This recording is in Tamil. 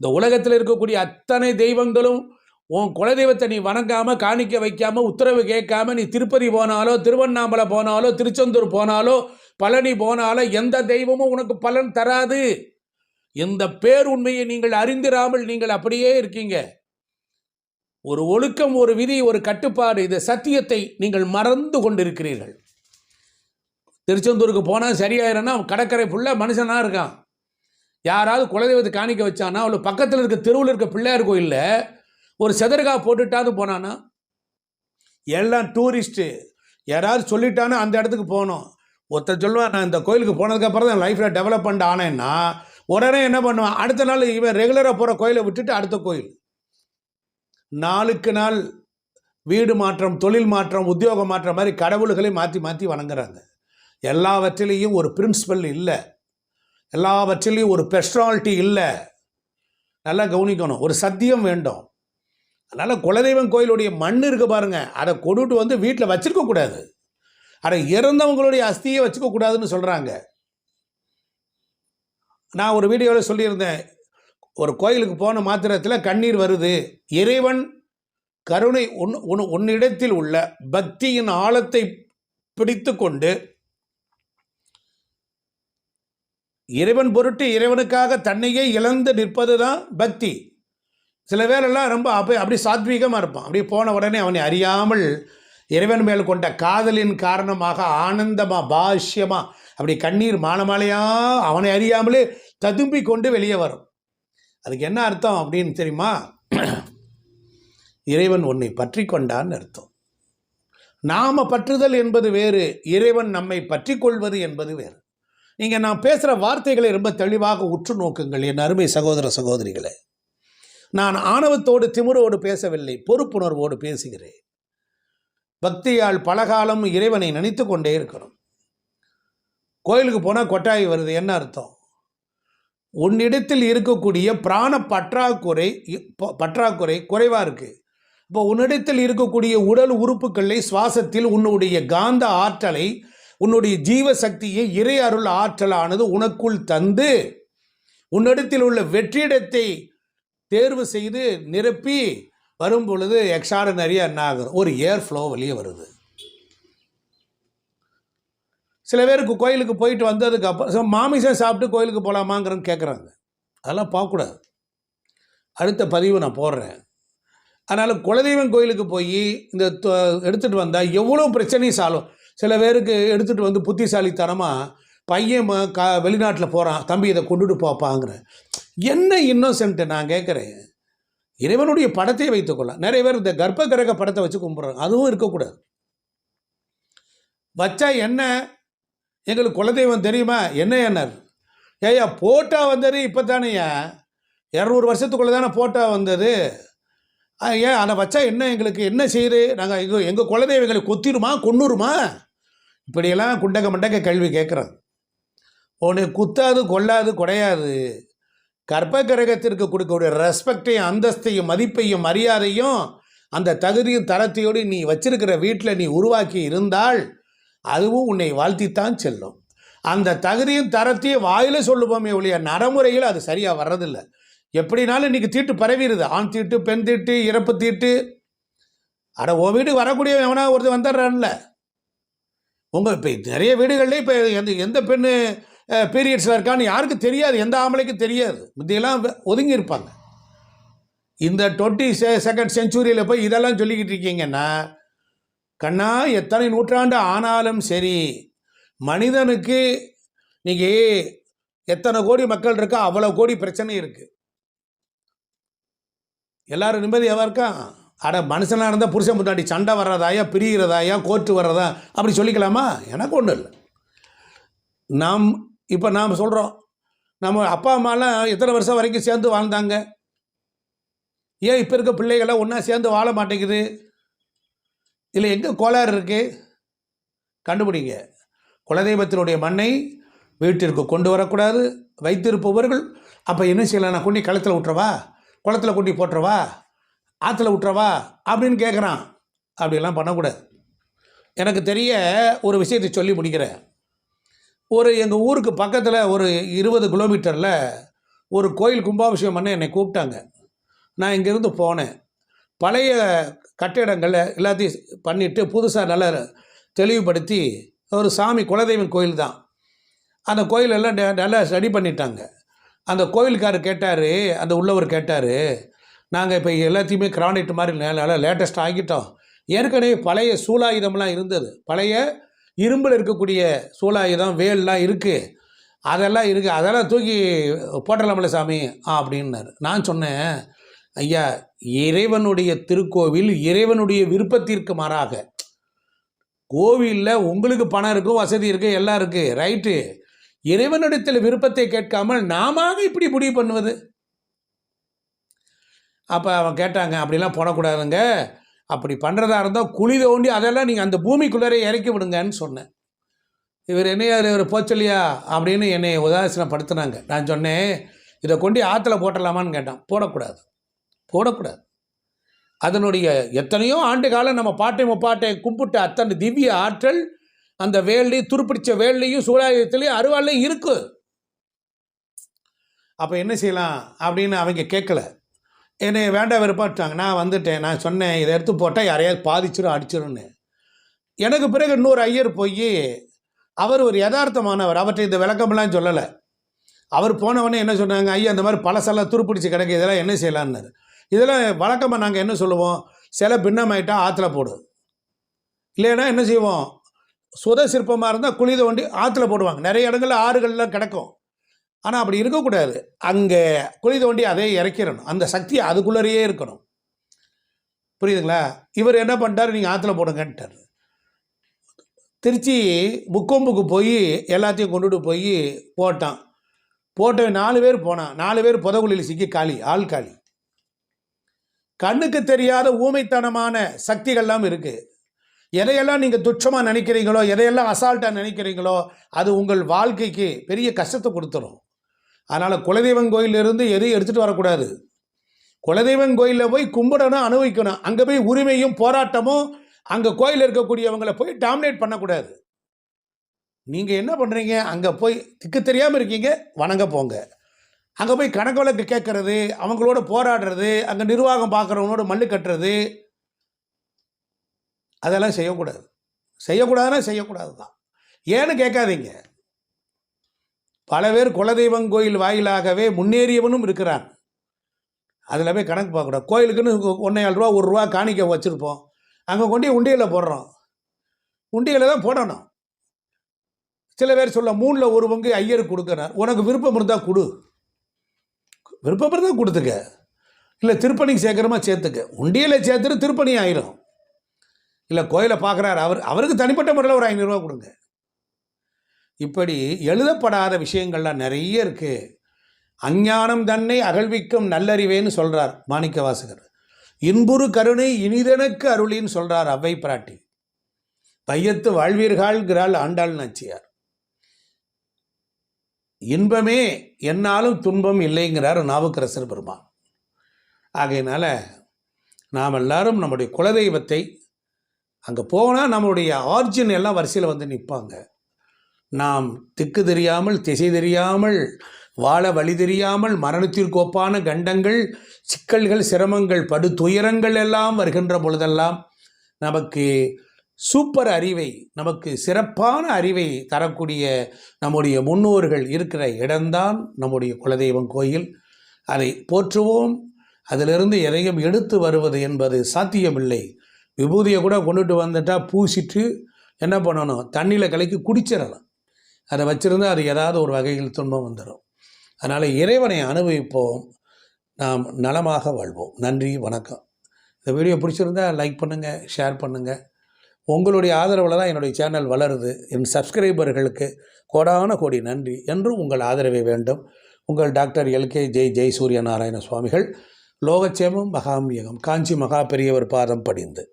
இந்த உலகத்தில் இருக்கக்கூடிய அத்தனை தெய்வங்களும் உன் குலதெய்வத்தை நீ வணங்காமல் காணிக்க வைக்காமல் உத்தரவு கேட்காம நீ திருப்பதி போனாலோ திருவண்ணாமலை போனாலோ திருச்செந்தூர் போனாலோ பழனி போனாலோ எந்த தெய்வமும் உனக்கு பலன் தராது. இந்த பேருண்மையை நீங்கள் அறிந்திராமல் நீங்கள் அப்படியே இருக்கீங்க. ஒரு ஒழுக்கம் ஒரு விதி ஒரு கட்டுப்பாடு இந்த சத்தியத்தை நீங்கள் மறந்து கொண்டிருக்கிறீர்கள். திருச்செந்தூருக்கு போனால் சரியாயிரன்னா கடற்கரை ஃபுல்லாக மனுஷனாக இருக்கான். யாராவது குலதெய்வத்தை காணிக்க வச்சானா? அவளை பக்கத்தில் இருக்க தெருவில் இருக்க பிள்ளையார் கோயிலில் ஒரு செதற்கா போட்டுட்டாது போனானா? எல்லாம் டூரிஸ்ட்டு யாராவது சொல்லிட்டானா அந்த இடத்துக்கு போகணும். ஒருத்தர் சொல்லுவேன் நான் இந்த கோயிலுக்கு போனதுக்கப்புறம் தான் லைஃப்பில் டெவலப்மெண்ட் ஆனேன்னா உடனே என்ன பண்ணுவான்? அடுத்த நாள் இவன் ரெகுலராக போகிற கோயிலை விட்டுட்டு அடுத்த கோயில். நாளுக்கு நாள் வீடு மாற்றம் தொழில் மாற்றம் உத்தியோக மாற்றம் மாதிரி கடவுள்களை மாற்றி மாற்றி வணங்குறாங்க. எல்லாவற்றிலையும் ஒரு பிரின்சிபல் இல்லை. எல்லாவற்றிலையும் ஒரு பெர்சனாலிட்டி இல்லை. நல்லா கவனிக்கணும். ஒரு சத்தியம் வேண்டும். அதனால் குலதெய்வம் கோயிலுடைய மண் இருக்குது பாருங்கள் அதை கொடுட்டு வந்து வீட்டில் வச்சுருக்கக்கூடாது அதை இறந்தவங்களுடைய அஸ்தியை வச்சுக்கக்கூடாதுன்னு சொல்கிறாங்க நான் ஒரு வீடியோவில் சொல்லியிருந்தேன். ஒரு கோயிலுக்கு போன மாத்திரத்தில் கண்ணீர் வருது. இறைவன் கருணை உன் உன் உன்னிடத்தில் உள்ள பக்தியின் ஆழத்தை பிடித்து கொண்டு இறைவன் பொருட்டு இறைவனுக்காக தன்னையே இழந்து நிற்பது தான் பக்தி. சில பேரெல்லாம் ரொம்ப அப்படி அப்படி சாத்வீகமாக இருப்பான். அப்படி போன உடனே அவனை அறியாமல் இறைவன் மேல் கொண்ட காதலின் காரணமாக ஆனந்தமாக பாஷ்யமாக அப்படி கண்ணீர் மானமாலையாக அவனை அறியாமலே ததும்பி கொண்டு வெளியே வரும். அதுக்கு என்ன அர்த்தம் அப்படின்னு தெரியுமா? இறைவன் உன்னை பற்றி கொண்டான்னு அர்த்தம். நாம் பற்றுதல் என்பது வேறு இறைவன் நம்மை பற்றி கொள்வது என்பது வேறு. நீங்கள் நான் பேசுகிற வார்த்தைகளை ரொம்ப தெளிவாக உற்று நோக்குங்கள் என் அருமை சகோதர சகோதரிகளே. நான் ஆணவத்தோடு திமுறோடு பேசவில்லை பொறுப்புணர்வோடு பேசுகிறேன். பக்தியால் பலகாலம் இறைவனை நினைத்து கொண்டே இருக்கணும். கோயிலுக்கு போனால் கொட்டாய் வருது என்ன அர்த்தம்? உன்னிடத்தில் இருக்கக்கூடிய பிராண பற்றாக்குறை ப- பற்றாக்குறை குறைவாக இருக்குது இப்போ உன்னிடத்தில் இருக்கக்கூடிய உடல் உறுப்புகளை சுவாசத்தில் உன்னுடைய காந்த ஆற்றலை உன்னுடைய ஜீவ சக்தியை இறை அருள் ஆற்றலானது உனக்குள் தந்து உன்னிடத்தில் உள்ள வெற்றிடத்தை தேர்வு செய்து நிரப்பி வரும் பொழுது எக்ஸ்ட்ராடனரியாக என்ன ஆகுது ஒரு ஏர் ஃப்ளோ வெளியே வருது. சில பேருக்கு கோயிலுக்கு போயிட்டு வந்ததுக்கு அப்புறம் மாமிசம் சாப்பிட்டு கோயிலுக்கு போகலாமாங்கிறன்னு கேட்குறாங்க அதெல்லாம் பார்க்கக்கூடாது. அடுத்த பதிவு நான் போடுறேன். அதனால் குலதெய்வம் கோயிலுக்கு போய் இந்த எடுத்துகிட்டு வந்தால் எவ்வளோ பிரச்சனையும் சாலும். சில பேருக்கு எடுத்துகிட்டு வந்து புத்திசாலித்தனமாக பையன் ம- க வெளிநாட்டில் போகிறான் தம்பி இதை கொண்டுட்டு போப்பாங்கிறேன் என்ன இன்னோசென்ட்டு நான் கேட்குறேன் இறைவனுடைய படத்தை வைத்துக்கொள்ளலாம் நிறைய பேர் இந்த கர்ப்ப கிரக படத்தை வச்சு கும்பிட்றாங்க. அதுவும் இருக்கக்கூடாது. வச்சா என்ன? எங்களுக்கு குலதெய்வம் தெரியுமா? என்ன எண்ணர்? ஏய்யா போட்டா வந்தது இப்போ தானேயா இரநூறு வருஷத்துக்குள்ளே தானே போட்டா வந்தது. ஏன் அதை வச்சா என்ன எங்களுக்கு? என்ன செய்யுது? நாங்கள் எங்கள் எங்கள் குலதெய்வங்களை கொத்திடுமா? கொன்னுருமா இப்படியெல்லாம் குண்டக மண்டக கேள்வி கேட்குறான். உன்னை குத்தாது கொல்லாது குடையாது. கர்ப்ப கிரகத்திற்கு கொடுக்கக்கூடிய ரெஸ்பெக்டையும் அந்தஸ்தையும் மதிப்பையும் மரியாதையும் அந்த தகுதியும் தரத்தையோடு நீ வச்சிருக்கிற வீட்டில் நீ உருவாக்கி இருந்தால் அதுவும் உன்னை வாழ்த்தித்தான் செல்லும். அந்த தகுதியும் தரத்தையும் வாயில சொல்லுவோமே ஒழிய நடைமுறையில் அது சரியாக வர்றதில்லை. எப்படினாலும் இன்றைக்கி தீட்டு பரவிடுது ஆண் தீட்டு பெண் தீட்டு இறப்பு தீட்டு. அட உன் வீட்டுக்கு வரக்கூடிய எவனா ஒருத்தர் வந்துடுறான்ல உங்கள் இப்போ நிறைய வீடுகள்லேயே இப்போ எந்த எந்த பெண்ணு பீரியட்ஸில் இருக்கான்னு யாருக்கு தெரியாது. எந்த ஆம்பளைக்கும் தெரியாது. முந்தையெல்லாம் வெ- ஒதுங்கி இருப்பாங்க இந்த டுவெண்ட்டி செ செகண்ட் செஞ்சுரியில் போய் இதெல்லாம் சொல்லிக்கிட்டு இருக்கீங்கன்னா கண்ணா எத்தனை நூற்றாண்டு ஆனாலும் சரி மனிதனுக்கு நீங்கள் எத்தனை கோடி மக்கள் இருக்கா அவ்வளோ கோடி பிரச்சனை இருக்குது எல்லாரும் நிம்மதியாக இருக்கான் அட மனுஷனாக இருந்தால் புருஷன் முன்னாடி சண்டை வர்றதாயா பிரிகிறதாயா கோர்ட்டு வர்றதா? அப்படி சொல்லிக்கலாமா? எனக்கு ஒன்றும் இல்லை. நாம் இப்போ நாம் சொல்கிறோம் நம்ம அப்பா அம்மாலாம் எத்தனை வருஷம் வரைக்கும் சேர்ந்து வாழ்ந்தாங்க? ஏன் இப்போ இருக்க பிள்ளைகள்லாம் ஒன்றா சேர்ந்து வாழ மாட்டேங்குது? இதில் எங்கே கோளாறு இருக்குது கண்டுபிடிங்க. குலதெய்வத்தினுடைய மண்ணை வீட்டிற்கு கொண்டு வரக்கூடாது வைத்திருப்பவர்கள் அப்போ என்ன செய்யலாம்? நான் கொண்டு களத்தில் விட்டுறவா குளத்துல கொண்டு போட்டுறவா? ஆற்றுல விட்டுறவா அப்படின்னு கேட்குறான் அப்படிலாம் பண்ணக்கூடாது. எனக்கு தெரிய ஒரு விஷயத்தை சொல்லி முடிக்கிறேன். ஒரு எங்கள் ஊருக்கு பக்கத்தில் ஒரு இருபது கிலோமீட்டரில் ஒரு கோயில் கும்பாபிஷேகம் பண்ண என்னை கூப்பிட்டாங்க. நான் இங்கேருந்து போனேன். பழைய கட்டிடங்களை எல்லாத்தையும் பண்ணிவிட்டு புதுசாக நல்லா தெளிவுபடுத்தி ஒரு சாமி குலதெய்வம் கோயில் தான். அந்த கோயிலெல்லாம் நல்லா ரெடி பண்ணிட்டாங்க. அந்த கோயிலுக்காரர் கேட்டார் அந்த உள்ளவர் கேட்டார் நாங்கள் இப்போ எல்லாத்தையுமே கிரானைட் மாதிரி நல்லா லேட்டஸ்ட் ஆகிட்டோம் ஏற்கனவே பழைய சூலாயுதம்லாம் இருந்தது. பழைய இரும்பில் இருக்கக்கூடிய சூலாயுதம் வேல்லாம் இருக்குது அதெல்லாம் இருக்குது அதெல்லாம் தூக்கி போட்டலாமல சாமி ஆ அப்படின்னாரு. நான் சொன்னேன் ஐயா இறைவனுடைய திருக்கோவில் இறைவனுடைய விருப்பத்திற்கு மாறாக கோவிலில் உங்களுக்கு பணம் இருக்கும் வசதி இருக்குது எல்லாம் இருக்குது ரைட்டு இறைவனிடத்தில் விருப்பத்தை கேட்காமல் நாம இப்படி முடிவு பண்ணுவது? அப்போ அவன் கேட்டாங்க அப்படிலாம் போடக்கூடாதுங்க. அப்படி பண்ணுறதா இருந்தால் குழி தோண்டி அதெல்லாம் நீங்கள் அந்த பூமிக்குள்ளரே இறக்கி விடுங்கன்னு சொன்னேன். இவர் என்னையார் இவர் போச்சலியா அப்படின்னு என்னை உதாசீனப்படுத்தினாங்க. நான் சொன்னேன் இதை கொண்டு ஆற்றுல போட்டலாமான்னு கேட்டான். போடக்கூடாது. போடக்கூடாது. அதனுடைய எத்தனையோ ஆண்டு காலம் நம்ம பாட்டை முப்பாட்டை கும்பிட்ட அத்தனை திவ்ய ஆற்றல் அந்த வேல்லையும் துருப்பிடிச்ச வேல்லையும் சூழாயுதத்துலேயும் அருவாலையும் இருக்கு. அப்போ என்ன செய்யலாம்? அப்படின்னு அவங்க கேட்கல. என்னை வேண்டாம் வெறுப்பாட்டாங்க நான் வந்துட்டேன். நான் சொன்னேன் இதை எடுத்து போட்டால் யாரையாவது பாதிச்சிடும் அடிச்சிடும்னு எனக்கு பிறகு இன்னொரு ஐயர் போய் அவர் ஒரு யதார்த்தமானவர். அவற்றை இந்த விளக்கமெல்லாம் சொல்லலை. அவர் போனவொடனே என்ன சொன்னாங்க? ஐயா அந்த மாதிரி பழசெல்லாம் துருப்பிடிச்சு கிடக்கு. இதெல்லாம் என்ன செய்யலான்னாரு இதெல்லாம் வழக்கமாக நாங்கள் என்ன சொல்லுவோம்? சில பின்னமாயிட்டா ஆற்றுல போடு. இல்லைன்னா என்ன செய்வோம்? சுத சிற்பமாக இருந்தால் குழி தோண்டி ஆற்றுல போடுவாங்க. நிறைய இடங்கள்ல ஆறுகள்லாம் கிடக்கும். ஆனால் அப்படி இருக்கக்கூடாது. அங்கே குழி தோண்டி அதே இறக்கிடணும் அந்த சக்தி அதுக்குள்ளேயே இருக்கணும். புரியுதுங்களா? இவர் என்ன பண்ணிட்டாரு? நீங்கள் ஆற்றுல போடுங்கன்ட்டார். திருச்சி முக்கொம்புக்கு போய் எல்லாத்தையும் கொண்டுட்டு போய் போட்டான். போட்ட நாலு பேர் போனான். நாலு பேர் புதகுழியில் சிக்கி காலி ஆள் காலி. கண்ணுக்கு தெரியாத ஊமைத்தனமான சக்திகள்லாம் இருக்குது எதையெல்லாம் நீங்கள் துச்சமாக நினைக்கிறீங்களோ எதையெல்லாம் அசால்ட்டாக நினைக்கிறீங்களோ அது உங்கள் வாழ்க்கைக்கு பெரிய கஷ்டத்தை கொடுத்துரும். அதனால் குலதெய்வம் கோயிலிருந்து எதையும் எடுத்துகிட்டு வரக்கூடாது. குலதெய்வம் கோயிலில் போய் கும்பிடணும் அனுபவிக்கணும். அங்கே போய் உரிமையும் போராட்டமும் அங்கே கோயில் இருக்கக்கூடியவங்களை போய் டாமினேட் பண்ணக்கூடாது. நீங்கள் என்ன பண்ணுறீங்க அங்கே போய் திக்கு தெரியாமல் இருக்கீங்க வணங்க போங்க. அங்கே போய் கணக்கு வழக்கு கேட்குறது அவங்களோட போராடுறது அங்கே நிர்வாகம் பார்க்குறவங்களோட மல்லு கட்டுறது அதெல்லாம் செய்யக்கூடாது. செய்யக்கூடாதுன்னா செய்யக்கூடாது தான் ஏன்னு கேட்காதீங்க. பல பேர் குலதெய்வம் கோயில் வாயிலாகவே முன்னேறியவனும் இருக்கிறான். அதில் போய் கணக்கு பார்க்கக்கூடாது. கோயிலுக்குன்னு ஒன்றே ரூபா ஒரு ரூபா காணிக்க வச்சுருப்போம். அங்கே கொண்டு உண்டியலில் போடுறோம். உண்டியலில் தான் போடணும். சில பேர் சொல்ல மூணில் ஒரு பங்கு ஐயருக்கு கொடுக்குறார். உனக்கு விருப்பம் இருந்தால் கொடு. விருப்பம் இருந்தால் கொடுத்துக்க. இல்லை திருப்பணிக்கு சேர்க்குறமா சேர்த்துக்க. உண்டியலை சேர்த்துட்டு திருப்பணி ஆயிரும். இல்லை கோயிலை பார்க்குறாரு அவர் அவருக்கு தனிப்பட்ட முறையில் ஒரு ஐநூறுரூவா கொடுங்க. இப்படி எழுதப்படாத விஷயங்கள்லாம் நிறைய இருக்குது அஞ்ஞானம் தன்னை அகழ்விக்கும் நல்லறிவேன்னு சொல்கிறார் மாணிக்க வாசகர் இன்புறு கருணை இனிதனுக்கு அருளின்னு சொல்கிறார் அவ்வை பிராட்டி. பையத்து வாழ்வீர்கள்கிறாள் ஆண்டாள் நாச்சியார். இன்பமே என்னாலும் துன்பம் இல்லைங்கிறார் நாவுக்கரசர் பெருமான். ஆகையினால நாம் எல்லாரும் நம்முடைய குலதெய்வத்தை அங்கே போனால் நம்மளுடைய ஆர்ஜின் எல்லாம் வரிசையில் வந்து நிற்பாங்க நாம் திக்கு தெரியாமல் திசை தெரியாமல் வாழ வழி தெரியாமல் மரணத்திற்கு ஒப்பான கண்டங்கள் சிக்கல்கள் சிரமங்கள் படு துயரங்கள் எல்லாம் வருகின்ற பொழுதெல்லாம் நமக்கு சூப்பர் அறிவை நமக்கு சிறப்பான அறிவை தரக்கூடிய நம்முடைய முன்னோர்கள் இருக்கிற இடம்தான் நம்முடைய குலதெய்வம் கோயில். அதை போற்றுவோம். அதிலிருந்து எதையும் எடுத்து வருவது என்பது சாத்தியமில்லை. விபூதியை கூட கொண்டுட்டு வந்துட்டால் பூசிட்டு என்ன பண்ணணும்? தண்ணியில் கலக்கி குடிச்சிடலாம் அதை வச்சுருந்தா அது ஏதாவது ஒரு வகையில் துன்பம் வந்துடும் அதனால் இறைவனை அனுபவிப்போம். நாம் நலமாக வாழ்வோம். நன்றி வணக்கம். இந்த வீடியோ பிடிச்சிருந்தா லைக் பண்ணுங்கள் ஷேர் பண்ணுங்கள் உங்களுடைய ஆதரவில் தான் என்னுடைய சேனல் வளருது. என் சப்ஸ்கிரைபர்களுக்கு கோடான கோடி நன்றி என்றும் உங்கள் ஆதரவை வேண்டும். உங்கள் டாக்டர் எல்கே ஜெய் ஜெய் சூரிய நாராயண சுவாமிகள் லோகச்சேமம் மகாமியகம். காஞ்சி மகா பெரியவர் பாதம் படிந்து.